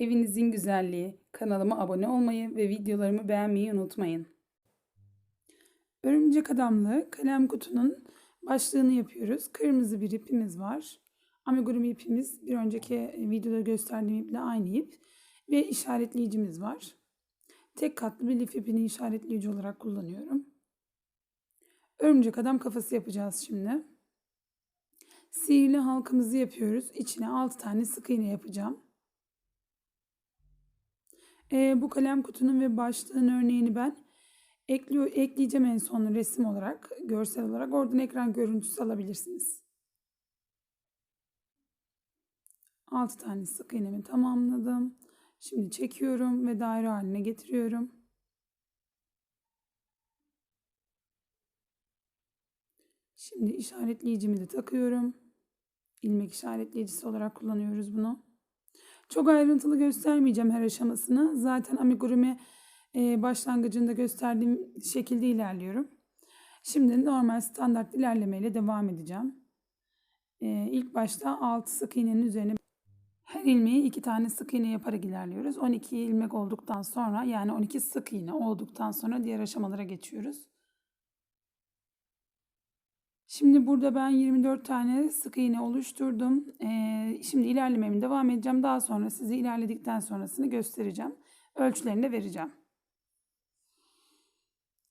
Evinizin güzelliği. Kanalıma abone olmayı ve videolarımı beğenmeyi unutmayın. Örümcek adamlı kalem kutunun başlığını yapıyoruz. Kırmızı bir ipimiz var. Amigurumi ipimiz bir önceki videoda gösterdiğim iple aynı ip. Ve işaretleyicimiz var. Tek katlı bir lif ipini işaretleyici olarak kullanıyorum. Örümcek adam kafası yapacağız şimdi. Sihirli halkamızı yapıyoruz. İçine 6 tane sık iğne yapacağım. Ee, bu kalem kutunun ve başlığın örneğini ben ekliyor, ekleyeceğim en son resim olarak, görsel olarak. Oradan ekran görüntüsü alabilirsiniz. 6 tane sık iğnemi tamamladım. Şimdi çekiyorum ve daire haline getiriyorum. Şimdi işaretleyicimi de takıyorum. İlmek işaretleyicisi olarak kullanıyoruz bunu. Çok ayrıntılı göstermeyeceğim her aşamasını. Zaten amigurumi e, başlangıcında gösterdiğim şekilde ilerliyorum. Şimdi normal standart ilerlemeyle devam edeceğim. E, ilk başta 6 sık iğnenin üzerine her ilmeği 2 tane sık iğne yaparak ilerliyoruz. 12 ilmek olduktan sonra yani 12 sık iğne olduktan sonra diğer aşamalara geçiyoruz. Şimdi burada ben 24 tane sık iğne oluşturdum. Ee, şimdi ilerlememi devam edeceğim. Daha sonra size ilerledikten sonrasını göstereceğim. Ölçülerini de vereceğim.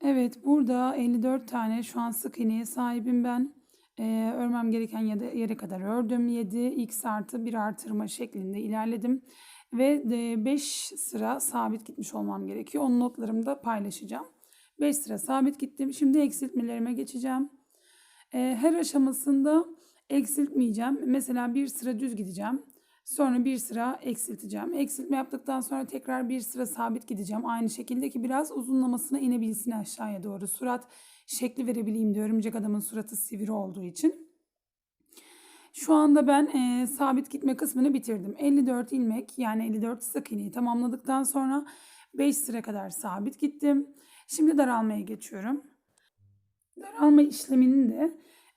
Evet burada 54 tane şu an sık iğneye sahibim ben. Ee, örmem gereken yere kadar ördüm. 7 x artı 1 artırma şeklinde ilerledim. Ve 5 sıra sabit gitmiş olmam gerekiyor. Onun notlarımı da paylaşacağım. 5 sıra sabit gittim. Şimdi eksiltmelerime geçeceğim. Her aşamasında eksiltmeyeceğim. Mesela bir sıra düz gideceğim. Sonra bir sıra eksilteceğim. Eksiltme yaptıktan sonra tekrar bir sıra sabit gideceğim. Aynı şekilde ki biraz uzunlamasına inebilsin aşağıya doğru. Surat şekli verebileyim diyorum. Örümcek adamın suratı sivri olduğu için. Şu anda ben e, sabit gitme kısmını bitirdim. 54 ilmek yani 54 sık iğneyi tamamladıktan sonra 5 sıra kadar sabit gittim. Şimdi daralmaya geçiyorum. Daralma işleminin de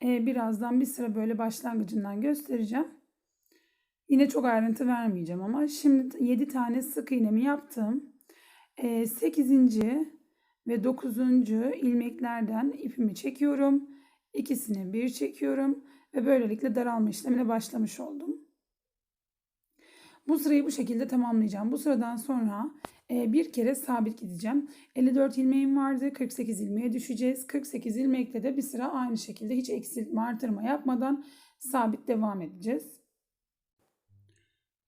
e, birazdan bir sıra böyle başlangıcından göstereceğim. Yine çok ayrıntı vermeyeceğim ama şimdi 7 tane sık iğnemi yaptım. E, 8. ve 9. ilmeklerden ipimi çekiyorum. İkisini bir çekiyorum ve böylelikle daralma işlemine başlamış oldum. Bu sırayı bu şekilde tamamlayacağım. Bu sıradan sonra e, bir kere sabit gideceğim. 54 ilmeğim vardı. 48 ilmeğe düşeceğiz. 48 ilmekle de bir sıra aynı şekilde hiç eksiltme artırma yapmadan sabit devam edeceğiz.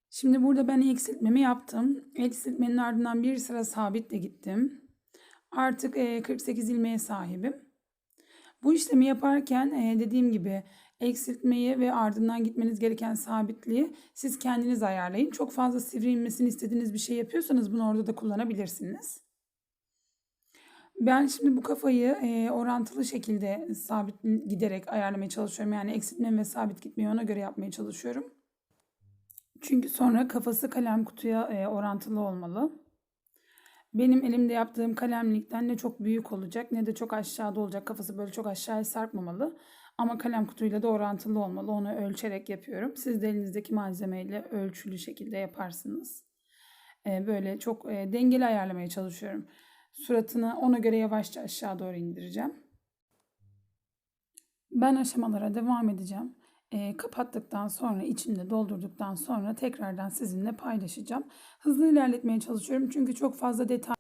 Şimdi burada ben eksiltmemi yaptım. Eksiltmenin ardından bir sıra sabitle gittim. Artık 48 ilmeğe sahibim. Bu işlemi yaparken dediğim gibi eksiltmeyi ve ardından gitmeniz gereken sabitliği siz kendiniz ayarlayın. Çok fazla sivri inmesini istediğiniz bir şey yapıyorsanız bunu orada da kullanabilirsiniz. Ben şimdi bu kafayı e, orantılı şekilde sabit giderek ayarlamaya çalışıyorum. Yani eksiltme ve sabit gitmeyi ona göre yapmaya çalışıyorum. Çünkü sonra kafası kalem kutuya e, orantılı olmalı. Benim elimde yaptığım kalemlikten ne çok büyük olacak ne de çok aşağıda olacak. Kafası böyle çok aşağıya sarkmamalı. Ama kalem kutuyla da orantılı olmalı. Onu ölçerek yapıyorum. Siz de elinizdeki malzemeyle ölçülü şekilde yaparsınız. Ee, böyle çok e, dengeli ayarlamaya çalışıyorum. Suratını ona göre yavaşça aşağı doğru indireceğim. Ben aşamalara devam edeceğim. E, kapattıktan sonra içinde doldurduktan sonra tekrardan sizinle paylaşacağım. Hızlı ilerletmeye çalışıyorum çünkü çok fazla detay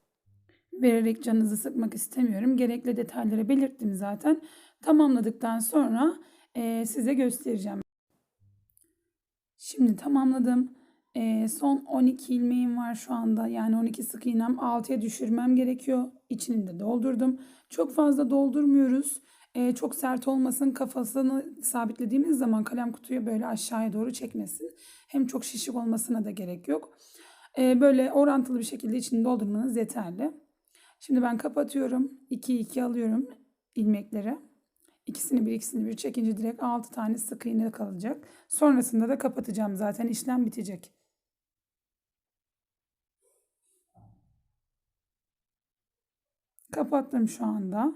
vererek canınızı sıkmak istemiyorum. Gerekli detayları belirttim zaten. Tamamladıktan sonra e, size göstereceğim. Şimdi tamamladım. E, son 12 ilmeğim var şu anda. Yani 12 sık iğnem 6'ya düşürmem gerekiyor. İçini de doldurdum. Çok fazla doldurmuyoruz. E, çok sert olmasın kafasını sabitlediğimiz zaman kalem kutuyu böyle aşağıya doğru çekmesin. Hem çok şişik olmasına da gerek yok. E, böyle orantılı bir şekilde içini doldurmanız yeterli. Şimdi ben kapatıyorum. 2 2 alıyorum ilmekleri. İkisini bir ikisini bir çekince direkt 6 tane sık iğne kalacak. Sonrasında da kapatacağım zaten işlem bitecek. Kapattım şu anda.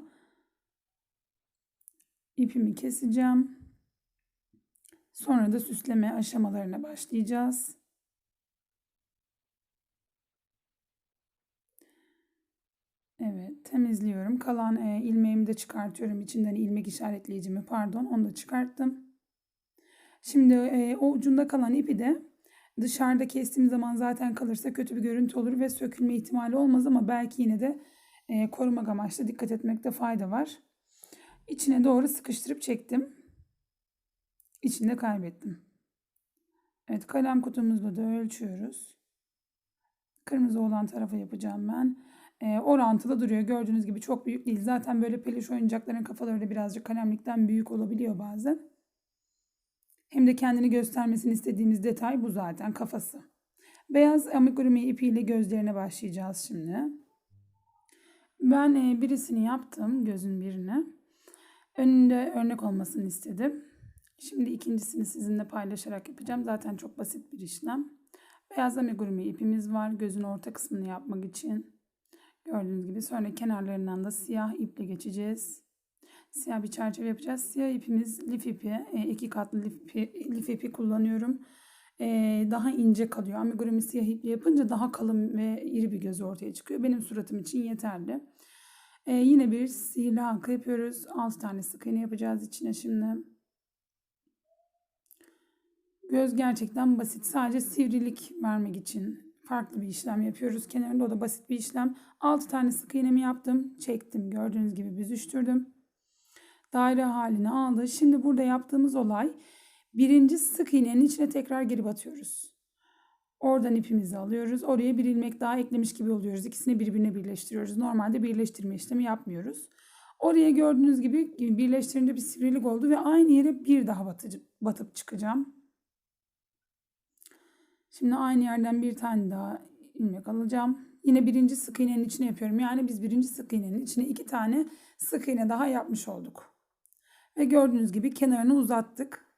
İpimi keseceğim. Sonra da süsleme aşamalarına başlayacağız. Temizliyorum. Kalan e, ilmeğimi de çıkartıyorum. İçinden ilmek işaretleyicimi pardon onu da çıkarttım. Şimdi e, o ucunda kalan ipi de dışarıda kestiğim zaman zaten kalırsa kötü bir görüntü olur ve sökülme ihtimali olmaz ama belki yine de e, korumak amaçlı dikkat etmekte fayda var. İçine doğru sıkıştırıp çektim. İçinde kaybettim. Evet kalem kutumuzda da ölçüyoruz. Kırmızı olan tarafa yapacağım ben. E, orantılı duruyor. Gördüğünüz gibi çok büyük değil. Zaten böyle peluş oyuncakların kafaları da birazcık kalemlikten büyük olabiliyor bazen. Hem de kendini göstermesini istediğimiz detay bu zaten kafası. Beyaz amigurumi ipiyle gözlerine başlayacağız şimdi. Ben e, birisini yaptım gözün birini. Önünde örnek olmasını istedim. Şimdi ikincisini sizinle paylaşarak yapacağım. Zaten çok basit bir işlem. Beyaz amigurumi ipimiz var. Gözün orta kısmını yapmak için. Gördüğünüz gibi sonra kenarlarından da siyah iple geçeceğiz. Siyah bir çerçeve yapacağız. Siyah ipimiz lif ipi. E, iki katlı lif ipi, lif ipi kullanıyorum. E, daha ince kalıyor. Amigurumi siyah iple yapınca daha kalın ve iri bir göz ortaya çıkıyor. Benim suratım için yeterli. E, yine bir sihirli halka yapıyoruz. 6 tane sık iğne yapacağız içine şimdi. Göz gerçekten basit. Sadece sivrilik vermek için farklı bir işlem yapıyoruz. Kenarında o da basit bir işlem. 6 tane sık iğnemi yaptım. Çektim. Gördüğünüz gibi büzüştürdüm. Daire halini aldı. Şimdi burada yaptığımız olay birinci sık iğnenin içine tekrar geri batıyoruz. Oradan ipimizi alıyoruz. Oraya bir ilmek daha eklemiş gibi oluyoruz. İkisini birbirine birleştiriyoruz. Normalde birleştirme işlemi yapmıyoruz. Oraya gördüğünüz gibi birleştirince bir sivrilik oldu ve aynı yere bir daha batıp çıkacağım. Şimdi aynı yerden bir tane daha ilmek alacağım. Yine birinci sık iğnenin içine yapıyorum. Yani biz birinci sık iğnenin içine iki tane sık iğne daha yapmış olduk. Ve gördüğünüz gibi kenarını uzattık.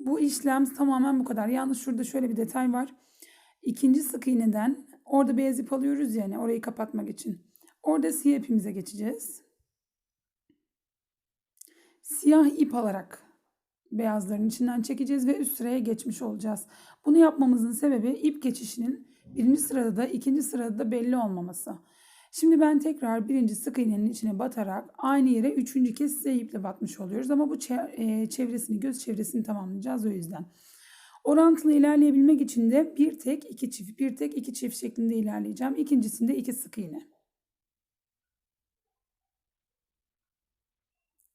Bu işlem tamamen bu kadar. Yalnız şurada şöyle bir detay var. İkinci sık iğneden orada beyaz ip alıyoruz yani orayı kapatmak için. Orada siyah ipimize geçeceğiz. Siyah ip alarak beyazların içinden çekeceğiz ve üst sıraya geçmiş olacağız. Bunu yapmamızın sebebi ip geçişinin birinci sırada da ikinci sırada da belli olmaması. Şimdi ben tekrar birinci sık iğnenin içine batarak aynı yere üçüncü kez size iple batmış oluyoruz. Ama bu çevresini, göz çevresini tamamlayacağız o yüzden. Orantılı ilerleyebilmek için de bir tek iki çift, bir tek iki çift şeklinde ilerleyeceğim. İkincisinde iki sık iğne.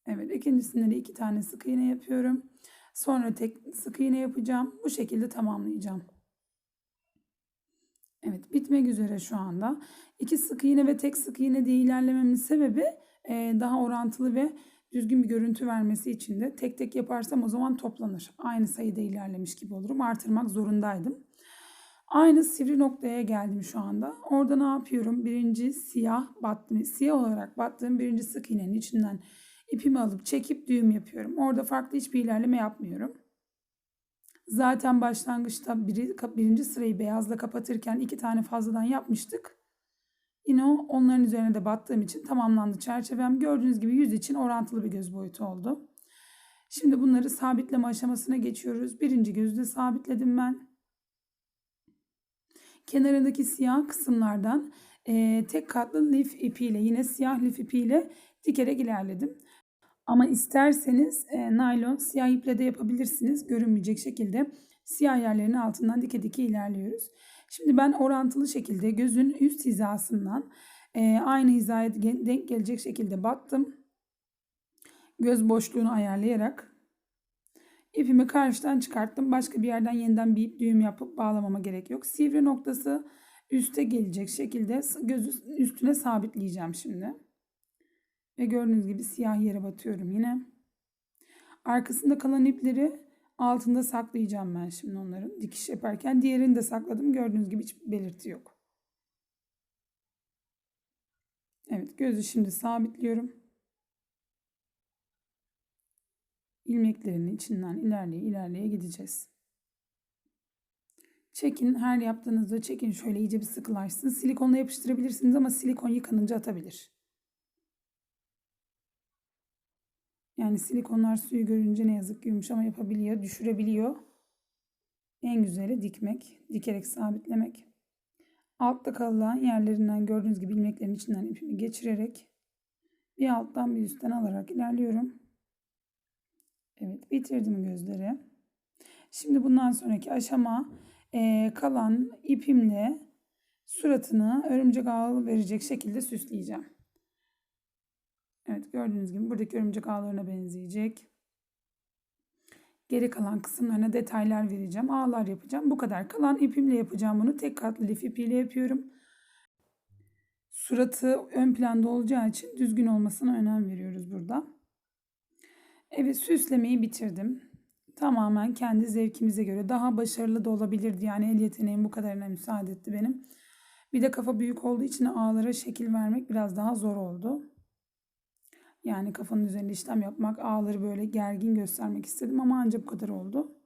Evet ikincisinde de iki tane sık iğne yapıyorum. Sonra tek sık iğne yapacağım. Bu şekilde tamamlayacağım. Evet bitmek üzere şu anda. İki sık iğne ve tek sık iğne diye ilerlememin sebebi e, daha orantılı ve düzgün bir görüntü vermesi için de tek tek yaparsam o zaman toplanır. Aynı sayıda ilerlemiş gibi olurum. Artırmak zorundaydım. Aynı sivri noktaya geldim şu anda. Orada ne yapıyorum? Birinci siyah battım. Siyah olarak battığım birinci sık iğnenin içinden ipimi alıp çekip düğüm yapıyorum. Orada farklı hiçbir ilerleme yapmıyorum. Zaten başlangıçta biri, birinci sırayı beyazla kapatırken iki tane fazladan yapmıştık. Yine o onların üzerine de battığım için tamamlandı çerçevem. Gördüğünüz gibi yüz için orantılı bir göz boyutu oldu. Şimdi bunları sabitleme aşamasına geçiyoruz. Birinci gözü de sabitledim ben. Kenarındaki siyah kısımlardan e, tek katlı lif ipiyle yine siyah lif ipiyle dikerek ilerledim. Ama isterseniz e, naylon siyah iple de yapabilirsiniz. Görünmeyecek şekilde siyah yerlerin altından dike dike ilerliyoruz. Şimdi ben orantılı şekilde gözün üst hizasından e, aynı hizaya denk gelecek şekilde battım. Göz boşluğunu ayarlayarak ipimi karşıdan çıkarttım. Başka bir yerden yeniden bir ip düğüm yapıp bağlamama gerek yok. Sivri noktası üste gelecek şekilde göz üstüne sabitleyeceğim şimdi. Ve gördüğünüz gibi siyah yere batıyorum yine. Arkasında kalan ipleri altında saklayacağım ben şimdi onların dikiş yaparken. Diğerini de sakladım. Gördüğünüz gibi hiç belirti yok. Evet gözü şimdi sabitliyorum. İlmeklerin içinden ilerleye ilerleye gideceğiz. Çekin her yaptığınızda çekin şöyle iyice bir sıkılaşsın. Silikonla yapıştırabilirsiniz ama silikon yıkanınca atabilir. Yani silikonlar suyu görünce ne yazık ki yumuşama yapabiliyor, düşürebiliyor. En güzeli dikmek, dikerek sabitlemek. altta kalan yerlerinden gördüğünüz gibi ilmeklerin içinden ipimi geçirerek bir alttan bir üstten alarak ilerliyorum. Evet bitirdim gözleri. Şimdi bundan sonraki aşama e, kalan ipimle suratını örümcek ağı verecek şekilde süsleyeceğim. Evet gördüğünüz gibi buradaki örümcek ağlarına benzeyecek. Geri kalan kısımlarına detaylar vereceğim. Ağlar yapacağım. Bu kadar. Kalan ipimle yapacağım bunu. Tek katlı lif ipiyle yapıyorum. Suratı ön planda olacağı için düzgün olmasına önem veriyoruz burada. Evet süslemeyi bitirdim. Tamamen kendi zevkimize göre. Daha başarılı da olabilirdi. Yani el yeteneğim bu kadarına müsaade etti benim. Bir de kafa büyük olduğu için ağlara şekil vermek biraz daha zor oldu. Yani kafanın üzerinde işlem yapmak, ağları böyle gergin göstermek istedim ama ancak bu kadar oldu.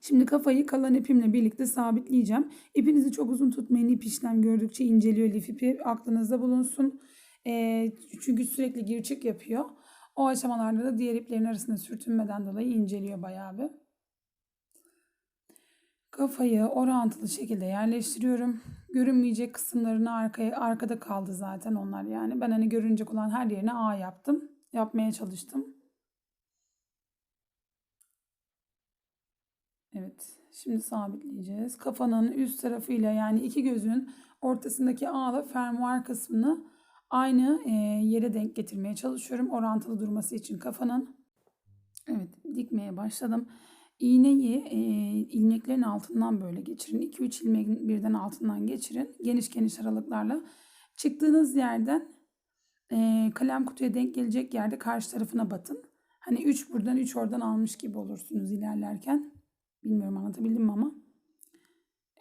Şimdi kafayı kalan ipimle birlikte sabitleyeceğim. İpinizi çok uzun tutmayın. İp işlem gördükçe inceliyor lif ipi. Aklınızda bulunsun. E, çünkü sürekli gir çık yapıyor. O aşamalarda da diğer iplerin arasında sürtünmeden dolayı inceliyor bayağı bir. Kafayı orantılı şekilde yerleştiriyorum. Görünmeyecek kısımlarını arkaya arkada kaldı zaten onlar yani. Ben hani görünecek olan her yerine A yaptım. Yapmaya çalıştım. Evet. Şimdi sabitleyeceğiz. Kafanın üst tarafıyla yani iki gözün ortasındaki ağla fermuar kısmını aynı e, yere denk getirmeye çalışıyorum. Orantılı durması için kafanın. Evet dikmeye başladım. İğneyi e, ilmeklerin altından böyle geçirin. 2-3 ilmeğin birden altından geçirin. Geniş geniş aralıklarla. Çıktığınız yerden e, kalem kutuya denk gelecek yerde karşı tarafına batın. Hani 3 buradan 3 oradan almış gibi olursunuz ilerlerken. Bilmiyorum anlatabildim mi ama.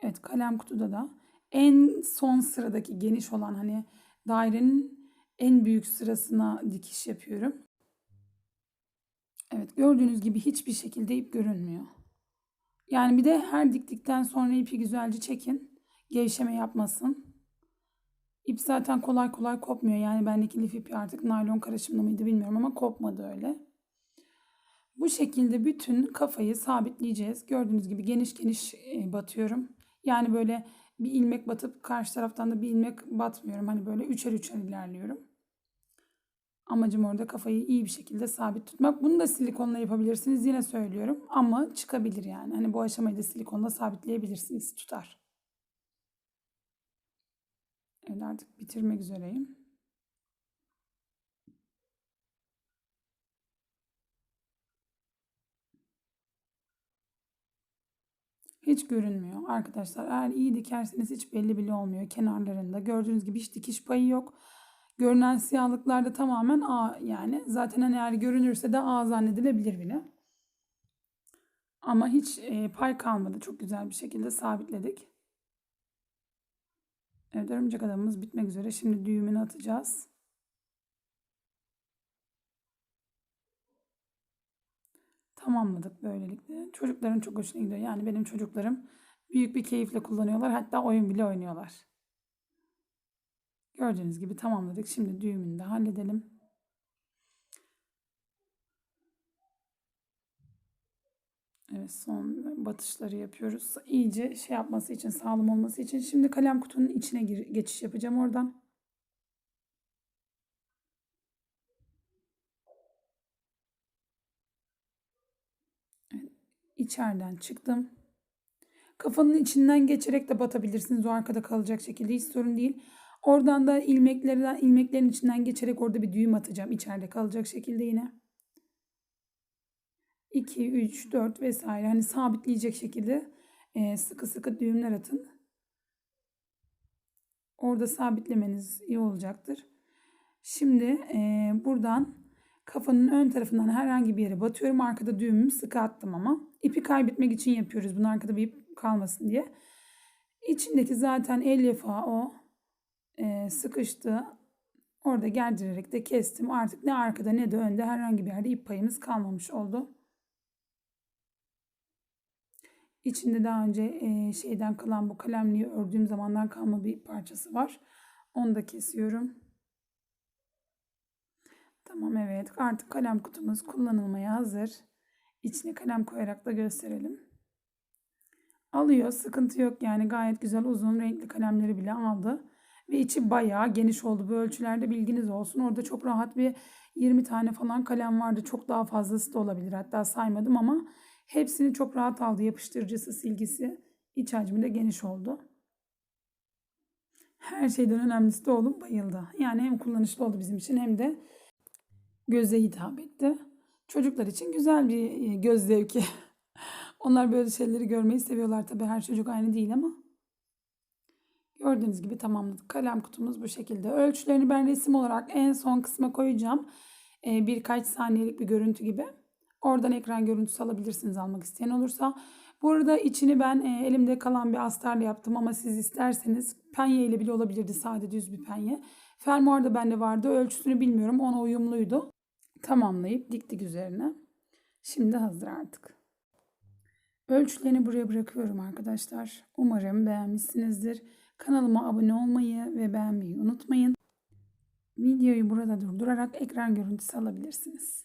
Evet kalem kutuda da en son sıradaki geniş olan hani dairenin en büyük sırasına dikiş yapıyorum. Evet gördüğünüz gibi hiçbir şekilde ip görünmüyor. Yani bir de her diktikten sonra ipi güzelce çekin. Gevşeme yapmasın. İp zaten kolay kolay kopmuyor. Yani bendeki lif ipi artık naylon karışımlı mıydı bilmiyorum ama kopmadı öyle. Bu şekilde bütün kafayı sabitleyeceğiz. Gördüğünüz gibi geniş geniş e, batıyorum. Yani böyle bir ilmek batıp karşı taraftan da bir ilmek batmıyorum. Hani böyle üçer üçer ilerliyorum. Amacım orada kafayı iyi bir şekilde sabit tutmak. Bunu da silikonla yapabilirsiniz. Yine söylüyorum ama çıkabilir yani. Hani bu aşamayı da silikonla sabitleyebilirsiniz. Tutar. Evet artık bitirmek üzereyim. Hiç görünmüyor. Arkadaşlar eğer iyi dikerseniz hiç belli bile olmuyor kenarlarında. Gördüğünüz gibi hiç dikiş payı yok. Görünen siyahlıklar da tamamen A yani. Zaten hani eğer görünürse de A zannedilebilir bile. Ama hiç e, pay kalmadı. Çok güzel bir şekilde sabitledik. Evet örümcek adamımız bitmek üzere. Şimdi düğümünü atacağız. Tamamladık böylelikle. Çocukların çok hoşuna gidiyor. Yani benim çocuklarım büyük bir keyifle kullanıyorlar. Hatta oyun bile oynuyorlar. Gördüğünüz gibi tamamladık. Şimdi düğümünü de halledelim. Evet son batışları yapıyoruz. İyice şey yapması için, sağlam olması için. Şimdi kalem kutunun içine gir, geçiş yapacağım oradan. Evet, çıktım. Kafanın içinden geçerek de batabilirsiniz. O arkada kalacak şekilde hiç sorun değil. Oradan da ilmeklerden ilmeklerin içinden geçerek orada bir düğüm atacağım. içeride kalacak şekilde yine. 2, 3, 4 vesaire hani sabitleyecek şekilde e, sıkı sıkı düğümler atın. Orada sabitlemeniz iyi olacaktır. Şimdi e, buradan kafanın ön tarafından herhangi bir yere batıyorum. Arkada düğümümü sıkı attım ama. ipi kaybetmek için yapıyoruz. Bunu arkada bir ip kalmasın diye. İçindeki zaten el yafağı o e, sıkıştı. Orada gerdirerek de kestim. Artık ne arkada ne de önde herhangi bir yerde ip payımız kalmamış oldu. İçinde daha önce e, şeyden kalan bu kalemliği ördüğüm zamandan kalma bir parçası var. Onu da kesiyorum. Tamam evet artık kalem kutumuz kullanılmaya hazır. İçine kalem koyarak da gösterelim. Alıyor. Sıkıntı yok yani. Gayet güzel uzun renkli kalemleri bile aldı. Ve içi bayağı geniş oldu. Bu ölçülerde bilginiz olsun. Orada çok rahat bir 20 tane falan kalem vardı. Çok daha fazlası da olabilir. Hatta saymadım ama hepsini çok rahat aldı. Yapıştırıcısı, silgisi. iç hacmi de geniş oldu. Her şeyden önemlisi de oğlum bayıldı. Yani hem kullanışlı oldu bizim için hem de göze hitap etti. Çocuklar için güzel bir e, göz zevki. Onlar böyle şeyleri görmeyi seviyorlar tabii. Her çocuk aynı değil ama. Gördüğünüz gibi tamamladık. Kalem kutumuz bu şekilde. Ölçülerini ben resim olarak en son kısma koyacağım. Ee, birkaç saniyelik bir görüntü gibi. Oradan ekran görüntüsü alabilirsiniz almak isteyen olursa. Bu arada içini ben e, elimde kalan bir astarla yaptım ama siz isterseniz penye ile bile olabilirdi. Sade düz bir penye. Fermuar da bende vardı. Ölçüsünü bilmiyorum. Ona uyumluydu. Tamamlayıp diktik üzerine. Şimdi hazır artık. Ölçülerini buraya bırakıyorum arkadaşlar. Umarım beğenmişsinizdir. Kanalıma abone olmayı ve beğenmeyi unutmayın. Videoyu burada durdurarak ekran görüntüsü alabilirsiniz.